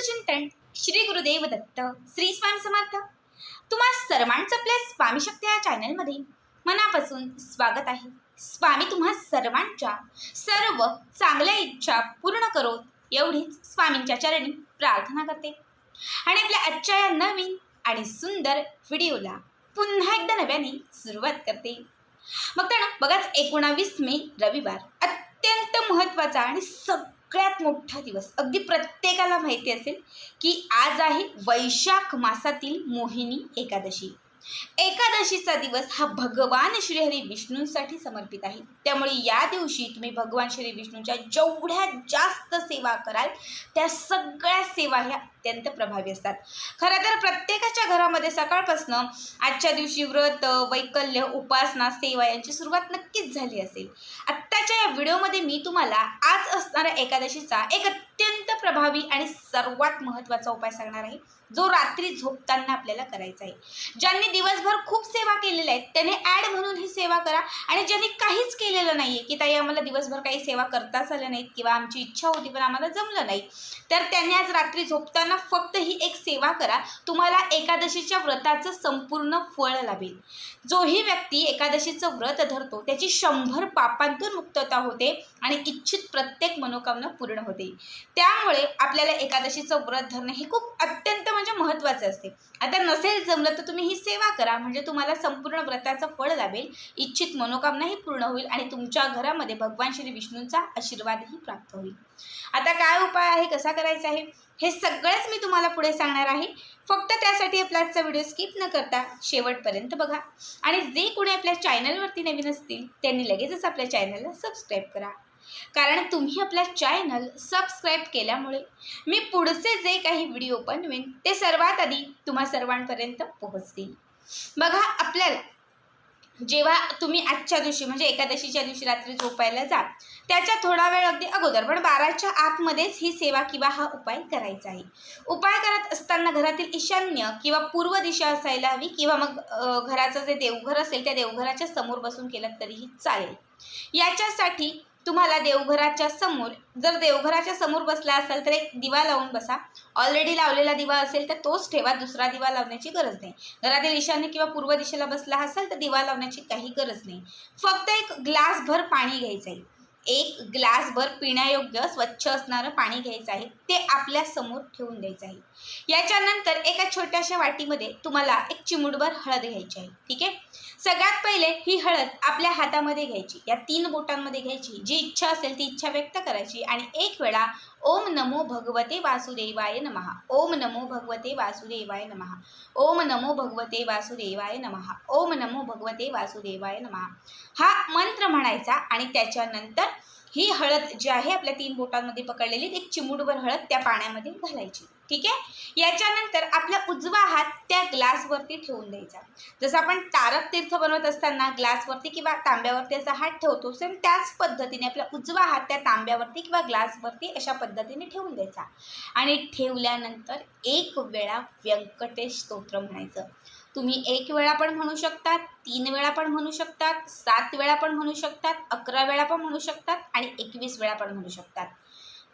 चिंतन श्री गुरुदेव दत्त श्री स्वामी समर्थ. तुम्हा सर्वांचं आपल्या स्वामी शक्ती या चॅनलमध्ये मनापासून स्वागत आहे. स्वामी तुम्हा सर्वांच्या सर्व चांगल्या इच्छा पूर्ण करोत एवढीच स्वामींच्या चरणी प्रार्थना करते. आणि आपल्या आजच्या या नवीन आणि सुंदर व्हिडिओला पुन्हा एकदा नव्याने सुरुवात करते. मग तर बघाच एकोणावीस मे रविवार अत्यंत महत्त्वाचा आणि सगळ्यात मोठा दिवस. अगदी प्रत्येकाला माहिती असेल की आज आहे वैशाख मासातील मोहिनी एकादशी. एकादशीचा दिवस हा भगवान श्रीहरी विष्णूंसाठी समर्पित आहे. त्यामुळे या दिवशी तुम्ही भगवान श्री विष्णूंच्या जेवढ्या जास्त सेवा कराल त्या सगळ्या सेवा ह्या अत्यंत प्रभावी असतात. खरं तर प्रत्येकाच्या घरामध्ये सकाळपासून आजच्या दिवशी व्रत वैकल्य उपासना सेवा यांची सुरुवात नक्कीच झाली असेल. आत्ताच्या या व्हिडिओमध्ये मी तुम्हाला आज असणाऱ्या एकादशीचा एक अत्यंत प्रभावी आणि सर्वात महत्त्वाचा उपाय सांगणार आहे जो रात्री झोपताना आपल्याला करायचा आहे. ज्यांनी दिवसभर खूप सेवा केलेल्या आहेत त्याने ॲड म्हणून ही सेवा करा. आणि ज्यांनी काहीच केलेलं नाही आहे की ताई आम्हाला दिवसभर काही सेवा करताच आल्या नाहीत किंवा आमची इच्छा होती पण आम्हाला जमलं नाही तर त्यांनी आज रात्री झोपताना फक्त ही एक सेवा करा. तुम्हाला एकादशीच्या व्रताचं संपूर्ण फळ लाभेल. जोही व्यक्ती एकादशीचं व्रत धरतो त्याची शंभर पापांतून मुक्तता होते. आणि इच्छित प्रत्येक मनोकामना पूर्ण होते. त्यामुळे आपल्याला एकादशीचं व्रत धरणं हे खूप अत्यंत म्हणजे महत्त्वाचं असते. आता नसेल जमलं तर तुम्ही ही सेवा करा म्हणजे तुम्हाला संपूर्ण व्रताचं फळ लाभेल इच्छित मनोकामनाही पूर्ण होईल आणि तुमच्या घरामध्ये भगवान श्री विष्णूंचा आशीर्वादही प्राप्त होईल. आता काय उपाय आहे कसा करायचा आहे? हे सगळंच मी तुम्हाला पुढे सांगणार आहे. फक्त त्यासाठी आपला आजचा व्हिडिओ स्किप न करता शेवटपर्यंत बघा. आणि जे कोणी आपल्या चॅनलवरती नवीन असतील त्यांनी लगेचच आपल्या चॅनलला सबस्क्राईब करा. कारण तुम्ही आपला चॅनल सबस्क्राईब केल्यामुळे मी पुढचे जे काही व्हिडिओ बनवेन ते सर्वात आधी तुम्हा सर्वांपर्यंत पोहोचतील. बघा आपल्याला जेव्हा तुम्ही आजच्या दिवशी म्हणजे एकादशीच्या दिवशी रात्री झोपायला जा त्याच्या थोडा वेळ अगदी अगोदर पण बाराच्या आतमध्येच ही सेवा किंवा हा उपाय करायचा आहे. उपाय करत असताना घरातील ईशान्य किंवा पूर्व दिशा असायला हवी किंवा मग घराचं जे देवघर असेल त्या देवघराच्या समोर बसून केलं तरीही चालेल. याच्यासाठी तुम्हाला देवघराच्या समोर जर देवघराच्या समोर बसला असाल तर एक दिवा लावून बसा. ऑलरेडी लावलेला दिवा असेल तर तोच ठेवा दुसरा दिवा लावण्याची गरज नाही. घरातील ईशान्य किंवा पूर्व दिशेला बसला असाल तर दिवा लावण्याची काही गरज नाही. फक्त एक ग्लासभर पाणी घ्यायचं आहे एक ग्लासभर पिण्यायोग्य स्वच्छ असणारं पाणी घ्यायचं आहे ते आपल्यासमोर ठेवून द्यायचं आहे. याच्यानंतर एका छोट्याशा वाटीमध्ये तुम्हाला एक चिमुटभर हळद घ्यायची आहे ठीक आहे? सगळ्यात पहिले ही हळद आपल्या हातामध्ये घ्यायची या तीन बोटांमध्ये घ्यायची जी इच्छा असेल ती इच्छा व्यक्त करायची आणि एक वेळा ओम नमो भगवते वासुदेवाय नमः। ओम नमो भगवते वासुदेवाय नमः। ओम नमो भगवते वासुदेवाय नमः। ओम नमो भगवते वासुदेवाय नमः। हा मंत्र म्हणायचा आणि त्याच्यानंतर ही हळद जी आहे आपल्या तीन बोटांमध्ये पकडलेली एक चिमूटभर हळद त्या पाण्यामध्ये घालायची. ठीक आहे? याच्यानंतर आपला उजवा हात त्या ग्लासवरती ठेवून द्यायचा. जसं आपण तारक तीर्थ बनवत असताना ग्लासवरती किंवा तांब्यावरती असा हात ठेवतो सेम त्याच पद्धतीने आपला उजवा हात त्या तांब्यावरती किंवा ग्लासवरती अशा पद्धतीने ठेवून द्यायचा. आणि ठेवल्यानंतर एक वेळा व्यंकटेश स्तोत्र म्हणायचं. तुम्ही एक वेळा पण म्हणू शकतात तीन वेळा पण म्हणू शकतात सात वेळा पण म्हणू शकतात अकरा वेळा पण म्हणू शकतात आणि एकवीस वेळा पण म्हणू शकतात.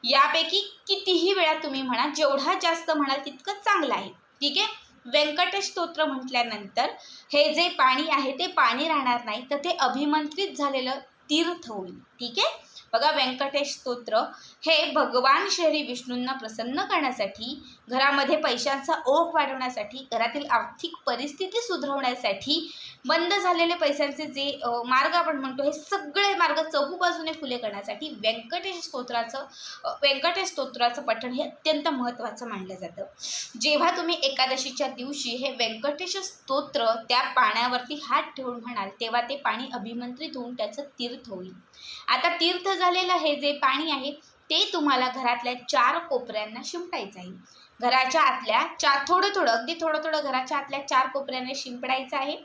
यापैकी कितीही वेळा तुम्ही म्हणा जेवढा जास्त म्हणाल तितकं चांगलं आहे. ठीक आहे? व्यंकटेश स्तोत्र म्हटल्यानंतर हे जे पाणी आहे ते पाणी राहणार नाही तर ते अभिमंत्रित झालेलं तीर्थ होईल. ठीक आहे? बघा व्यंकटेश स्तोत्र हे भगवान श्री विष्णूंना प्रसन्न करण्यासाठी घरामध्ये पैशांचा ओघ वाढवण्यासाठी घरातील आर्थिक परिस्थिती सुधारवण्यासाठी बंद झालेले पैशांचे जे मार्ग आपण म्हणतो हे सगळे मार्ग चहूबाजूने खुले करण्यासाठी व्यंकटेश स्तोत्राचं व्यंकटेश स्तोत्राचं पठण हे अत्यंत महत्त्वाचं मानलं जातं. जेव्हा तुम्ही एकादशीच्या दिवशी हे व्यंकटेश स्तोत्र त्या पाण्यावरती हात ठेवून म्हणाल तेव्हा ते पाणी अभिमंत्रित होऊन त्याचं तीर्थ होईल. आता तीर्थ झालेलं हे जे पाणी आहे ते तुम्हाला घरातल्या चार कोपऱ्यांना शिंपडायचं आहे. घराच्या आतल्या चार थोडं थोडं अगदी थोडं थोडं घराच्या आतल्या चार कोपऱ्यांना शिंपडायचं आहे.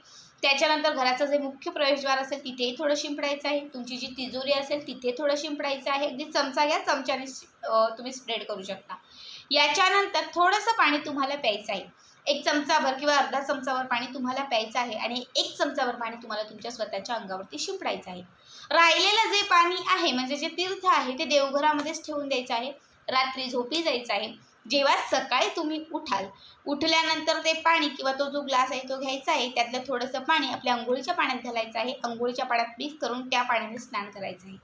त्याच्यानंतर घराचं जे मुख्य प्रवेशद्वार असेल तिथेही थोडं शिंपडायचं आहे. तुमची जी तिजोरी असेल तिथे थोडं शिंपडायचं आहे. अगदी चमचा घ्या चमच्याने तुम्ही स्प्रेड करू शकता. याच्यानंतर थोडंसं पाणी तुम्हाला प्यायचं आहे. एक चमचाभर किंवा अर्धा चमचावर पाणी तुम्हाला प्यायचं आहे आणि एक चमचाभर पाणी तुम्हाला तुमच्या स्वतःच्या अंगावरती शिंपडायचं आहे. राहिलेलं जे पाणी आहे म्हणजे जे तीर्थ आहे ते देवघरामध्येच ठेवून द्यायचं आहे. रात्री झोपी जायचं आहे. जेव्हा सकाळी तुम्ही उठाल उठल्यानंतर ते पाणी किंवा तो जो ग्लास आहे तो घ्यायचा आहे त्यातलं थोडंसं पाणी आपल्या अंघोळीच्या पाण्यात घालायचं आहे. अंघोळीच्या पाण्यात मिक्स करून त्या पाण्याने स्नान करायचं आहे.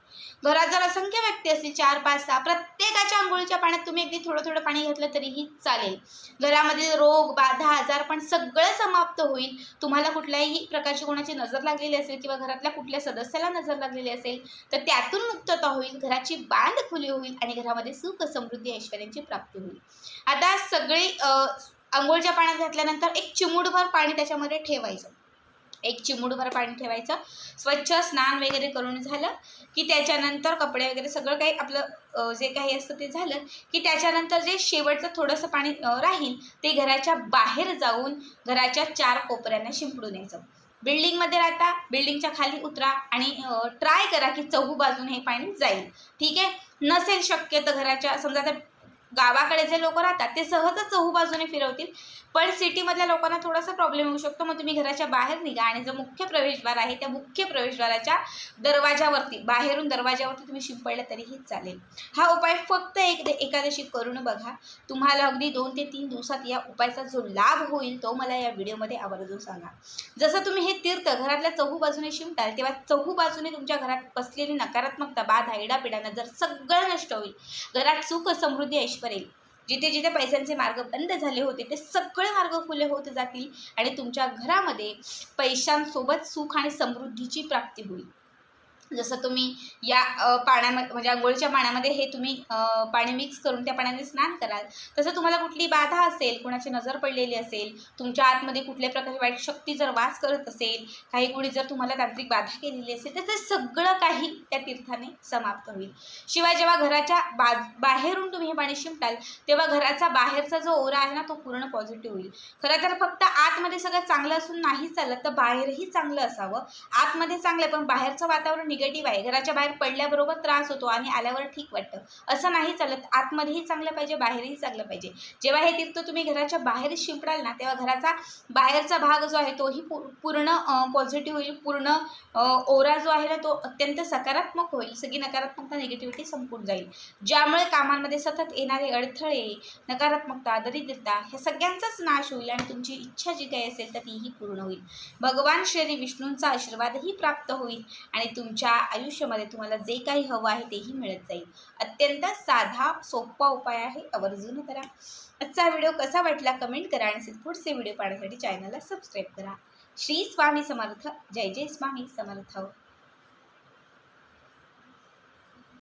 घरात जर असंख्य व्यक्ती असतील चार पाच सहा प्रत्येकाच्या आंघोळीच्या पाण्यात तुम्ही अगदी थोडं थोडं पाणी घेतलं तरीही चालेल. घरामधील रोग बाधा आजार पण सगळं समाप्त होईल. तुम्हाला कुठल्याही प्रकारची कोणाची नजर लागलेली असेल किंवा घरातल्या कुठल्या सदस्याला नजर लागलेली असेल तर त्यातून मुक्तता होईल घराची बांध खुली होईल आणि घरामध्ये सुख समृद्धी ऐश्वर्याची प्राप्ती होईल. आता सगळी आंघोळच्या पाण्यात घातल्यानंतर एक चिमूटभर पाणी त्याच्यामध्ये ठेवायचं. एक चिमुडभर पाणी ठेवायचं. स्वच्छ स्नान वगैरे करून झालं की त्याच्यानंतर कपडे वगैरे सगळं काही आपलं जे काही असतं ते झालं की त्याच्यानंतर जे शेवटचं थोडंसं पाणी राहील ते घराच्या बाहेर जाऊन घराच्या चार कोपऱ्यांना शिंपडून यायचं. बिल्डिंगमध्ये राहता बिल्डिंगच्या खाली उतरा आणि ट्राय करा की चहू बाजून हे पाणी जाईल. ठीक आहे? नसेल शक्य तर घराच्या समजा आता गावाकडे जे लोक राहतात ते सहजच चहू बाजूने फिरवतील. पण सिटीमधल्या लोकांना थोडासा प्रॉब्लेम होऊ शकतो. मग तुम्ही घराच्या बाहेर निघा आणि जो मुख्य प्रवेशद्वार आहे त्या मुख्य प्रवेशद्वाराच्या दरवाजावरती बाहेरून दरवाजावरती तुम्ही शिंपडलं तरीही चालेल. हा उपाय फक्त एक एकादशी करून बघा. तुम्हाला अगदी दोन ते तीन दिवसात या उपायाचा जो लाभ होईल तो मला या व्हिडिओमध्ये आवर्जून सांगा. जसं तुम्ही हे तीर्थ घरातल्या चहू बाजूने शिंपटाल तेव्हा चहू बाजूने तुमच्या घरात बसलेली नकारात्मकता बाधा इडापिडा जर सगळं नष्ट होईल घरात सुख समृद्धी ऐश्वर येईल जिथे जिथे पैशांचे मार्ग बंद झाले होते ते सगळे मार्ग खुले होत जातील आणि तुमच्या घरामध्ये पैशांसोबत सुख आणि समृद्धीची प्राप्ती होईल. जसं तुम्ही या पाण्यामध्ये म्हणजे आंघोळीच्या पाण्यामध्ये हे तुम्ही पाणी मिक्स करून त्या पाण्याने स्नान कराल. तसं तुम्हाला कुठली बाधा असेल कुणाची नजर पडलेली असेल तुमच्या आतमध्ये कुठल्या प्रकारची वाईट शक्ती जर वास करत असेल काही कुणी जर तुम्हाला तांत्रिक बाधा केलेली असेल तर ते सगळं काही त्या तीर्थाने समाप्त होईल. शिवाय जेव्हा घराच्या बा बाहेरून तुम्ही हे पाणी शिंपटाल तेव्हा घराचा बाहेरचा जो ओरा आहे ना तो पूर्ण पॉझिटिव्ह होईल. खरं तर फक्त आतमध्ये सगळं चांगलं असून नाही चालत तर बाहेरही चांगलं असावं. आतमध्ये चांगलं पण बाहेरचं वातावरण निगेटिव्ह आहे. घराच्या बाहेर पडल्याबरोबर त्रास होतो आणि आल्यावर ठीक वाटतं. असं नाही चालत. आतमध्येही चांगलं पाहिजे बाहेरही चांगलं पाहिजे. जेव्हा हे तीर्थ तुम्ही घराच्या बाहेर शिंपडाल ना तेव्हा घराचा बाहेरचा भाग जो आहे तोही पू पूर्ण पॉझिटिव्ह होईल. पूर्ण ओरा जो आहे ना तो अत्यंत सकारात्मक होईल. सगळी नकारात्मकता निगेटिव्हिटी संपून जाईल. ज्यामुळे कामांमध्ये सतत येणारे अडथळे नकारात्मकता दरिद्रता ह्या सगळ्यांचाच नाश होईल आणि तुमची इच्छा जी काही असेल तर तीही पूर्ण होईल. भगवान श्री विष्णूंचा आशीर्वादही प्राप्त होईल आणि तुमच्या तुमच्या आयुष्यामध्ये तुम्हाला जे काही हवं आहे तेही मिळत जाईल. अत्यंत साधा सोपा उपाय आहे. आवर्जून करा. आजचा व्हिडिओ कसा वाटला कमेंट करा आणि पुढचे व्हिडिओ पाहण्यासाठी चॅनलला सबस्क्राईब करा. श्री स्वामी समर्थ. जय जय स्वामी समर्थ.